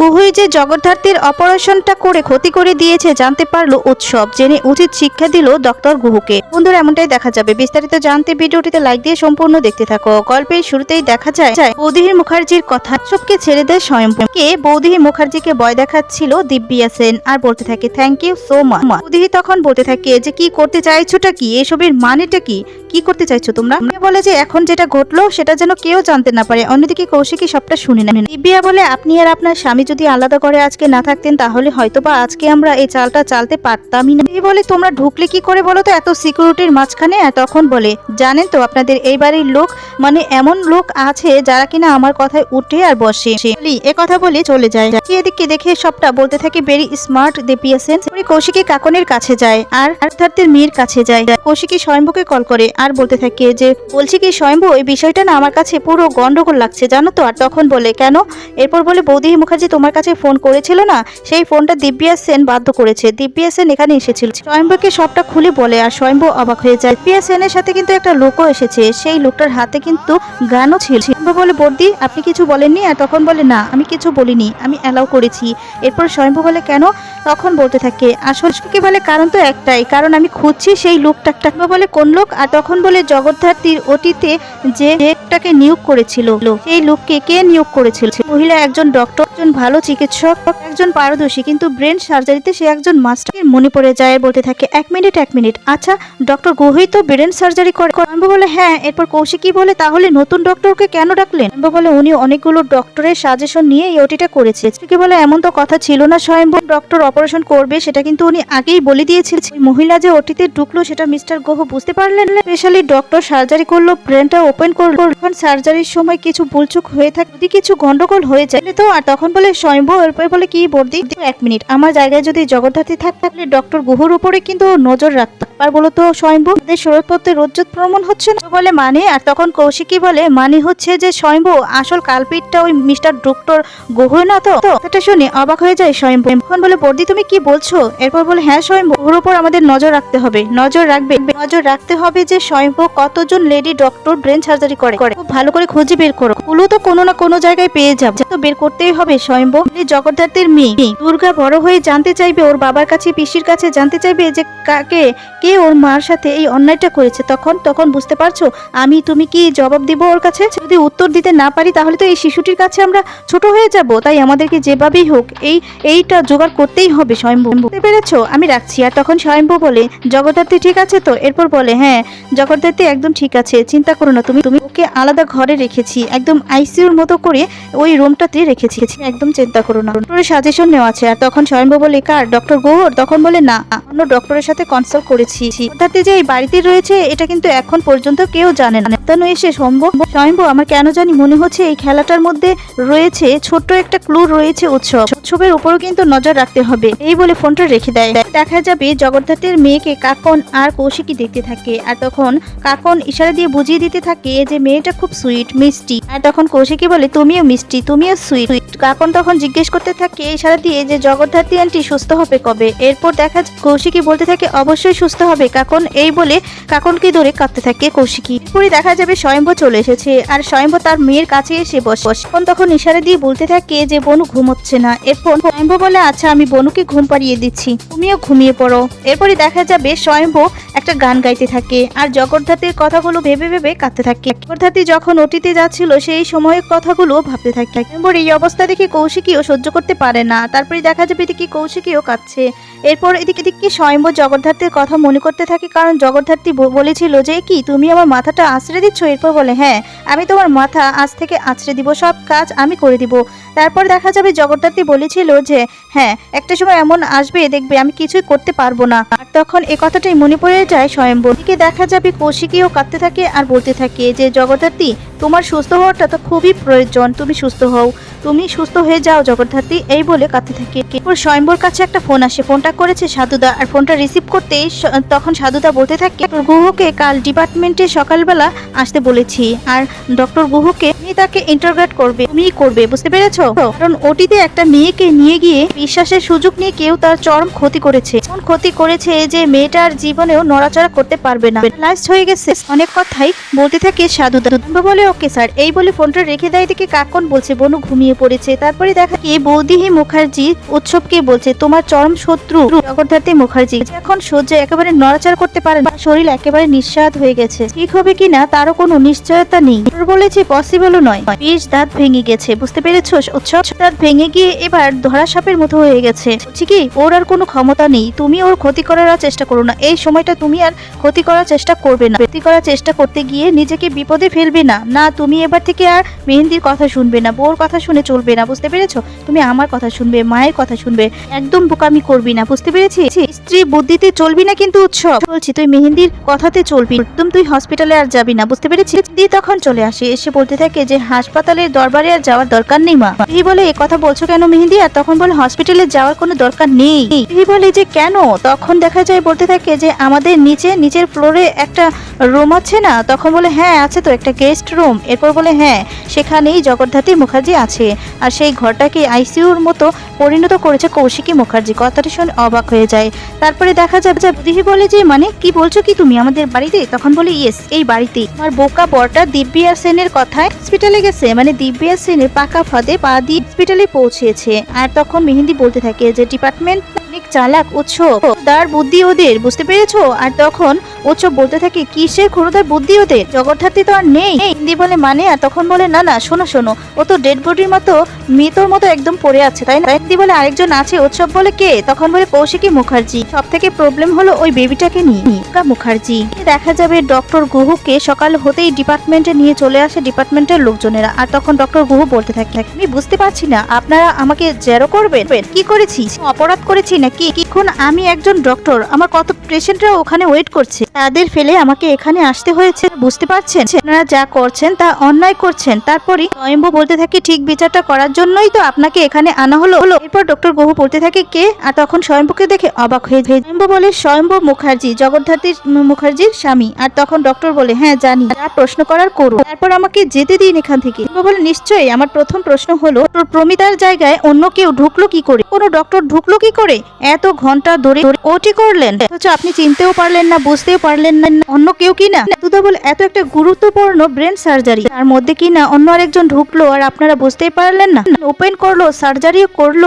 গুহুই যে জগদ্ধাত্রীর অপারেশনটা করে ক্ষতি করে দিয়েছে জানতে পারল উৎসব। জেনে উচিত শিক্ষা দিল ডক্টর গুহুকে। বন্ধুরা, এমনটাই দেখা যাবে। বিস্তারিত জানতে ভিডিওটিতে লাইক দিয়ে সম্পূর্ণ দেখতে থাকো। গল্পের শুরুতেই দেখা যায় যায় বৌদিহি মুখার্জির কথা। সবকে ছেড়ে দেয় স্বয়ংকে বৌদিহি মুখার্জিকে ভয় দেখাচ্ছিল দিব্যিয়া সেন আর বলতে থাকে থ্যাংক ইউ সো মাচ বৌদিহি তখন বলতে থাকে যে, কি করতে চাইছোটা কি? এসবের মানেটা কি? কি করতে চাইছো তোমরা? বলে যে, এখন যেটা ঘটলো সেটা যেন কেউ জানতে না পারে। অন্যদিকে কৌশিকী সবটা শুনে নেন দিব্যা বলে, আপনি আর আপনার স্বামী যদি আলাদা করে আজকে না থাকতেন, তাহলে হয়তোবা আজকে আমরা এই চালটা চালতে পারতামই না। এই বলে তোমরা ঢুকলে কি করে বলো তো? এত সিকিউরিটির মাঝখানে তখন বলে, জানেন তো, আপনাদের এই বাড়ির লোক মানে এমন লোক আছে যারা কিনা আমার কথায় উঠে আর বসে। এ কথা বলে চলে যায়। এদিকে দেখে সবটা বলতে থাকে ভেরি স্মার্ট দেপিয়াসেন কৌশিকী কাকনের কাছে যায় আর অর্থার্থের মেয়ের কাছে যায়। কৌশিকী স্বয়ম্ভুকে কল করে আর বলতে থাকে যে, বলছি কি স্বয়ম্ভু এই বিষয়টা না আমার কাছে পুরো গন্ডগোল লাগছে, জানো তো? আর তখন বলে, কেন? এরপর বলে বৌদিহি মুখার্জি তোমার কাছে ফোন করেছিল না? সেই ফোনটা দিব্যা সেন বাধ্য করেছে। দিব্যা সেন এখানে এসেছিল। স্বয়ম্ভুকে সবটা খুলে বলে আর স্বয়ম্ভু অবাক হয়ে যায়। দিব্যা সেনের সাথে কিন্তু একটা লোকও এসেছে। সেই লোকটার হাতে কিন্তু গানও ছিল। বলে, বর্দি, আপনি কিছু বলেননি? আর তখন বলে, না, আমি কিছু বলিনি। আমি অ্যালাউ করেছি। এরপর স্বয়ম্ভু বলে, কেন? তখন বলতে থাকে, আসলে কি বলে, কারণ তো একটাই। কারণ আমি খুঁজছি সেই লোকটাকে বলে, কোন লোক? আর তখন বলে, জগদ্ধাত্রীর অতীতে যে লোকটাকে নিয়োগ করেছিল। সেই লোককে কে নিয়োগ করেছিল? মহিলা একজন ডক্টর একজন ভালো চিকিৎসক, একজন পারদর্শী, কিন্তু ব্রেন সার্জারিতে সে একজন মাস্টার। মনে পড়ে যায়, বলতে থাকে, এক মিনিট এক মিনিট। আচ্ছা ডক্টর গুহই তো ব্রেন সার্জারি করে। আনব বলে হ্যাঁ এরপর কৌশিকী বলে, তাহলে নতুন ডক্টরকে কেন ডাকলেন? আনব বলে, উনি অনেকগুলো ডক্টরের সাজেশন নিয়ে এই ওটিটা করেছে। কি বলে, এমন তো কথা ছিল না, স্বয়ম্ভু ডক্টর অপারেশন করবে, সেটা কিন্তু উনি আগেই বলে দিয়েছিল। ওই মহিলা যে ওটিতে ঢুকলো, সেটা মিস্টার গুহ বুঝতে পারলেন স্পেশালি ডক্টর সার্জারি করল, ব্রেনটা ওপেন করল। সার্জারির সময় কিছু ভুলচুক হয়ে থাকে, যদি কিছু গন্ডগোল হয়ে যায় তো আর তখন স্বয়ম্ভু এরপর বলে, কি বর্দি? এক মিনিট। আমার জায়গায় যদি জগদ্ধাত্রী থাক, তাহলে ডক্টর গুহুর উপরে কিন্তু নজর রাখতো আর বলো তো, স্বয়ম্ভু তাদের শরৎপত্রের রজ্জত প্রমাণ হচ্ছে না? বলে মানে? আর তখন কৌশিকী বলে মানে হচ্ছে যে স্বয়ম্ভু, আসল কালপিটটা ওই মিস্টার ডক্টর গুহু না তো? এটা শুনে অবাক হয়ে যায় স্বয়ম্ভু। এখন বলে, বর্দি, তুমি কি বলছো? এরপর বলে হ্যাঁ স্বয়ম্ভু ওর উপর আমাদের নজর রাখতে হবে। নজর রাখবে, নজর রাখতে হবে যে স্বয়ম্ভু কতজন লেডি ডক্টর ব্রেন সার্জারি করে খুব ভালো করে খুঁজে বের করো। কুলো তো কোনো না কোনো জায়গায় পেয়ে যাবে। তো বের করতেই হবে স্বয়ম্ভু এই জগদ্ধাত্রীর মেয়ে। দুর্গা বড় হয়ে জানতে চাইবে ওর বাবার কাছে, পিসির কাছে জানতে চাইবে যে কাকে, কে ওর মার সাথে এই অন্যায়টা করেছে। তখন তখন বুঝতে পারছ? আমি, তুমি কি জবাব দিব ওর কাছে? যদি উত্তর দিতে না পারি, তাহলে তো এই শিশুটির কাছে আমরা ছোট হয়ে যাব। তাই আমাদেরকে যেভাবেই হোক, এই, এইটা জোগাড় করতেই হবে স্বয়ম্ভু। বুঝতে পেরেছ? আমি রাখছি। আর তখন স্বয়ম্ভু বলে, জগদ্ধাত্রী ঠিক আছে তো? এরপর বলে হ্যাঁ জগদ্ধাত্রী একদম ঠিক আছে। চিন্তা করো না, তুমি তুমি ওকে আলাদা ঘরে রেখেছি। একদম আইসিইউর মতো করে ওই রুমটাতে রেখেছি। একদম চিন্তা করো না। ডক্টরের সাজেশন নেওয়া আছে। আর তখন স্বয়ম্ভ বলে কার ডক্টর গৌর? তখন বলে, না, অন্য ডক্টরের সাথে কনসাল্ট করেছি। অর্থাৎ যে এই বাড়িতে রয়েছে, এটা কিন্তু এখন পর্যন্ত কেউ জানে না। তানু এসে সম্ভব। স্বয়ম্ভু, আমার কেন জানি মনে হচ্ছে এই খেলাটার মধ্যে রয়েছে ছোট্ট একটা ক্লু রয়েছে উৎসব। উৎসবের উপরও কিন্তু নজর রাখতে হবে। এই বলে ফোনটা রেখে দেয়। দেখা যাবে জগদ্ধাতের মেয়েকে কাকন আর কৌশিকী দেখতে থাকে। আর তখন কাকন ইশারা দিয়ে বুঝিয়ে দিতে থাকে যে মেয়েটা খুব সুইট মিষ্টি। আর তখন কৌশিকী বলে, তুমিও মিষ্টি, তুমিও সুইট কাকন তখন জিজ্ঞেস করতে থাকে ইশারা দিয়ে যে, জগদ্ধাত্রী আন্টি সুস্থ হবে কবে? এরপর দেখা কৌশিকী বলতে থাকে, অবশ্যই সুস্থ হবে কাকন। এই বলে কাকনকে ধরে কাঁদতে থাকে কৌশিকী। এরপরে দেখা যাবে স্বয়ম্ভু চলে এসেছে। আর স্বয়ম্ভু তার মেয়ের কাছে এসে বসে। তখন তখন ইশারা দিয়ে বলতে থাকে যে, বনু ঘুমোচ্ছে না। এরপর স্বয়ম্ভু বলে আচ্ছা আমি বনুকে ঘুম পাড়িয়ে দিচ্ছি। তুমিও ঘুমিয়ে পড়ো। এরপরে দেখা যাবে স্বয়ম্ভু একটা গান গাইতে থাকে আর জগদ্ধাত্রীর কথাগুলো ভেবে ভেবে কাঁদতে থাকে। জগদ্ধাত্রী যখন অতীতে যাচ্ছিল, সেই সময়ের কথাগুলো ভাবতে থাকে। এরপর এই অবস্থা দেখে কৌশিকীও সহ্য করতে পারে না। তারপরে দেখা যাবে এদিকে কৌশিকীও কাঁদছে। এরপর এদিকে এদিকে স্বয়ম্ভু জগদ্ধাত্রীর কথা মনে করতে থাকে, কারণ জগদ্ধাত্রী বলেছিল যে, কি, তুমি আমার মাথাটা আঁচড়ে দিচ্ছ এরপর বলে হ্যাঁ আমি তোমার মাথা আজ থেকে আছড়ে দিব, সব কাজ আমি করে দিব। তারপর দেখা যাবে জগদ্ধাত্রী বলেছিল যে হ্যাঁ একটা সময় এমন আসবে, দেখবে আমি কিছুই করতে পারব না। তখন এ কথাটাই মনে পড়ে যায় স্বয়ম্ভু দিকে দেখা যাবে কৌশিকীও কাঁদতে থাকে আর বলতে থাকে যে, জগদ্ধাত্রী, তোমার সুস্থ হওয়াটা তো খুবই প্রয়োজন। তুমি সুস্থ হও। তুমি সুস্থ হয়ে যাও জগদ্ধাত্রী, এই বলে কাঁদতে থাকে। এরপর স্বয়ম্বর কাছে একটা ফোন আসে। ফোনটা করেছে সাধুদা আর ফোনটা রিসিভ করতেই তখন সাধুদা বলতে থাকে গুহকে কাল ডিপার্টমেন্টে সকালবেলা আসতে বলেছি আর ডক্টর গুহকে তুমি তাকে ইন্টারগ্রেট করবে, তুমিই করবে, বুঝতে পেরেছ? কারণ ওটিতে একটা মেয়েকে নিয়ে গিয়ে বিশ্বাসের সুযোগ নিয়ে কেউ তার চরম ক্ষতি করেছে। ক্ষতি করেছে যে মেয়েটার জীবনেও নড়াচড়া করতে পারবে না। লাস্ট হয়ে গেছে। অনেক কথাই বলতে থাকে সাধুদা বলে, ওকে স্যার। এই বলে ফোনটা রেখে দেয় থেকে কাকন বলছে, বনু ঘুমিয়ে পড়েছে। তারপরে দেখা কি বৌদিহি মুখার্জি উৎসবকে বলছে, তোমার চরম শত্রু জগদ্ধাত্রী মুখার্জি। এখন সহ্য একেবারে নড়াচড়া করতে পারে না। শরীর একেবারে নিঃস্বাদ হয়ে গেছে। ঠিক হবে কিনা তারও কোনো নিশ্চয়তা নেই। বলেছে পসিবলও নয়। বিষ দাঁত ভেঙে গেছে। বুঝতে পেরেছ উৎসব দাঁত ভেঙে গিয়ে এবার ধরা সাপের মতো হয়ে গেছে। কি, ওর আর কোনো ক্ষমতা নেই। তুমি ওর ক্ষতি করার আর চেষ্টা করো না। এই সময়টা তুমি আর ক্ষতি করার চেষ্টা করবে না। ক্ষতি করার চেষ্টা করতে গিয়ে নিজেকে বিপদে ফেলবে না। না, তুমি এবার থেকে আর মেহেন্দির কথা শুনবে না, বউর কথা শুনে চলবে না। বুঝতে পেরেছ? তুমি আমার কথা শুনবে, মায়ের কথা শুনবে। একদম বোকামি করবি না, বুঝতে পেরেছি স্ত্রী বুদ্ধিতে চলবি না কিন্তু উৎসব। বলছি, তুই মেহেন্দির কথাতে চলবি। একদম তুই হসপিটালে আর যাবি না, বুঝতে পেরেছি দি তখন চলে আসে, এসে বলতে থাকে যে, হাসপাতালের দরবারে আর যাওয়ার দরকার নেই মা। দিদি বলে, এ কথা বলছো কেন মেহেন্দি? আর তখন বলে হসপিটালে যাওয়ার কোনো দরকার নেই। দিদি বলে, যে কেন? তখন দেখা যায় বলতে থাকে যে আমাদের নিচে, নিচের ফ্লোরে একটা রুম আছে না, তখন বলে হ্যাঁ আছে তো, একটা গেস্ট রুম এরপর বলে হ্যাঁ সেখানেই জগদ্ধাত্রী মুখার্জি আছে। আর সেই ঘরটাকে আইসিইউর মতো পরিণত করেছে কৌশিকী মুখার্জি। কথাটা শুনে অবাক হয়ে যায়। তারপরে দেখা যাবে যে দিদি বলে যে মানে কি বলছো কি তুমি আমাদের বাড়িতে? তখন বলে, ইয়েস, এই বাড়িতেই। আমার বোকা বরটা দিব্যা সেনের কথায় হসপিটালে গেছে। মানে দিব্যা সেনের পাকা ফাঁদে পা দিয়ে হসপিটালে পৌঁছেছে। আর তখন মেহেন্দি বলতে থাকে যে ডিপার্টমেন্ট অনেক চালাক উৎসব তার বুদ্ধি ওদের, বুঝতে পেরেছ? আর তখন উৎসব বলতে থাকে কিসের ক্ষুরতার বুদ্ধি ওদের? জগৎধাত্রী তো আর নেই। হিন্দি বলে মানে আর তখন বলে, না না, শোনো শোনো, ও তো ডেড বডির মতো, মৃতর মতো একদম পড়ে আছে, তাই না? হিন্দি বলে, আরেকজন আছে। উৎসব বলে, কে? তখন বলে, কৌশিকী মুখার্জি। সব থেকে প্রবলেম হলো ওই বেবিটাকে নিয়ে মুখার্জি। দেখা যাবে ডক্টর গুহুকে সকাল হতেই ডিপার্টমেন্টে নিয়ে চলে আসে ডিপার্টমেন্টের লোকজনেরা। আর তখন ডক্টর গুহু বলতে থাকে, আমি বুঝতে পারছি না, আপনারা আমাকে জেরো করবেন? কি করেছি অপরাধ করেছি নাকি? এখন আমি একজন ডক্টর আমার কত পেশেন্টরা ওখানে ওয়েট করছে। তাদের ফেলে আমাকে এখানে আসতে হয়েছে। বুঝতে পারছেন? আপনারা যা করছেন তা অন্যায় করছেন। তারপরে স্বয়ম্ভ বলতে থাকে, ঠিক বিচারটা করার জন্যই তো আপনাকে এখানে আনা হলো। হলো এরপর ডক্টর গহু বলতে থাকে, কে? আর তখন স্বয়ম্ভকে দেখে অবাক হয়ে স্বয়ম্ভ বলে, স্বয়ম্ভ মুখার্জি জগদ্ধাত্রীর মুখার্জির স্বামী। আর তখন ডক্টর বলে হ্যাঁ জানি। যা প্রশ্ন করার করো তারপর আমাকে যেতে দিন এখান থেকে। বলে, নিশ্চয়ই। আমার প্রথম প্রশ্ন হলো, ডক্টর প্রমিতার জায়গায় অন্য কেউ ঢুকলো কি করে? কোনো ডক্টর ঢুকলো কি করে? এত ঘণ্টা ধরে ওটি করলেন। আপনি চিনতেও পারলেন না, বুঝতেও পারলেন না অন্য কেউ কি না তুদা বলে, এত একটা গুরুত্বপূর্ণ ব্রেন সার্জারি। তার মধ্যে কি না অন্য আরেকজন ঢুকলো আর আপনারা বুঝতেই পারলেন না। ওপেন করল, সার্জারিও করল।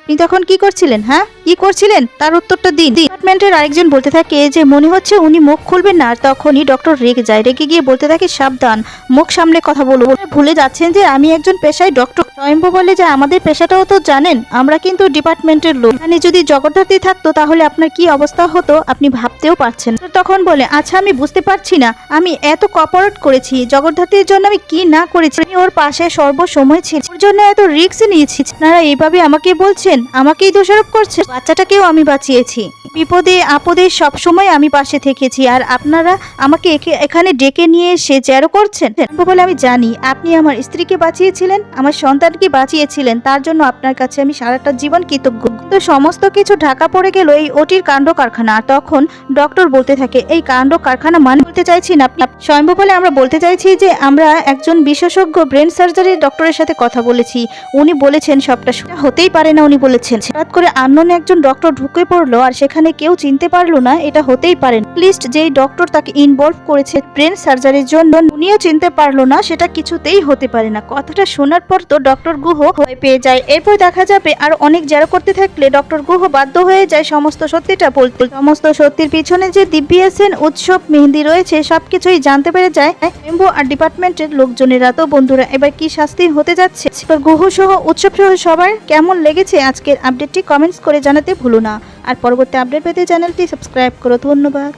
আপনি তখন কি করছিলেন হ্যাঁ? কি করছিলেন? তার উত্তরটা দিন। ডিপার্টমেন্টের আরেকজন বলতে থাকে যে, মনে হচ্ছে উনি মুখ খুলবেন না। আর তখনই ডক্টর রেগে যায়। রেগে গিয়ে বলতে থাকে, সাবধান, মুখ সামনে কথা বলব ভুলে যাচ্ছেন যে, আমি একজন পেশায় ডক্টর। স্বয়ম্ভ বলে যে, আমাদের পেশাটাও তো জানেন, আমরা কিন্তু ডিপার্টমেন্টের লোক। এখানে যদি জগদ্ধাত্রী থাকতো, তাহলে আপনার কি অবস্থা হতো? আপনি ভাবতেও পারছেন তো তখন বলে আচ্ছা আমি বুঝতে পারছি না। আমি এত কপারেট করেছি। জগদ্ধাত্রীর জন্য আমি কি না করেছি? আমি ওর পাশে সর্বসময় ছিল ওর জন্য এত রিস্ক নিয়েছি। আপনারা এইভাবে আমাকে বলছেন? আমাকেই দোষারোপ করছেন? বাচ্চাটাকেও আমি বাঁচিয়েছি। বিপদে আপদে সব সময় আমি পাশে থেকেছি। আর আপনারা আমাকে এখানে ডেকে নিয়ে এসে জ্যারো করছেন? বলে আমি জানি। আপনি আমার স্ত্রীকে বাঁচিয়েছিলেন, আমার সন্তানকে বাঁচিয়েছিলেন। তার জন্য আপনার কাছে আমি সারাটা জীবন কৃতজ্ঞ। তো সমস্ত কিছু ঢাকা পড়ে গেল এই ওটির কাণ্ড কারখানা তখন ডক্টর বলতে থাকে এই কাণ্ড কারখানা মানে বলতে চাইছি না। স্বয়ম্ভ বলে আমরা বলতে চাইছি যে আমরা একজন বিশেষজ্ঞ ব্রেন সার্জারি ডক্টরের সাথে কথা বলেছি। উনি বলেছেন সবটা হতেই পারে না, উনি বলেছেন। হঠাৎ করে আননোন একজন ডক্টর ঢুকে পড়ল আর সেখানে কেউ চিনতে পারল না, এটা হতেই পারে লিস্ট যেই ডক্টর তাকে ইনভলভ করেছে ব্রেন সার্জারির জন্য উনিও চিনতে পারল না, সেটা কিছুতেই হতে পারে না। কথাটা শোনার পর তো ডক্টর গুহ ভয় পেয়ে যায়। এরপর দেখা যাবে আর অনেক জেরা করতে থাকলে ডক্টর গুহ বাধ্য হয়ে যায় সমস্ত সত্যিটা বলতে। সমস্ত সত্যির পিছনে যে দিব্যা সেন উৎসব মেহেন্দি রয়েছে, সবকিছুই জানতে পেরে যায় আর ডিপার্টমেন্টের লোকজনেরা। তো বন্ধুরা, এবার কি শাস্তি হতে যাচ্ছে? গুহ সহ উৎসব সহ সবার কেমন লেগেছে আজকের আপডেটটি কমেন্টস করে জানাতে ভুলো না। আর পরবর্তী আপডেট পেতে চ্যানেলটি সাবস্ক্রাইব করো। ধন্যবাদ।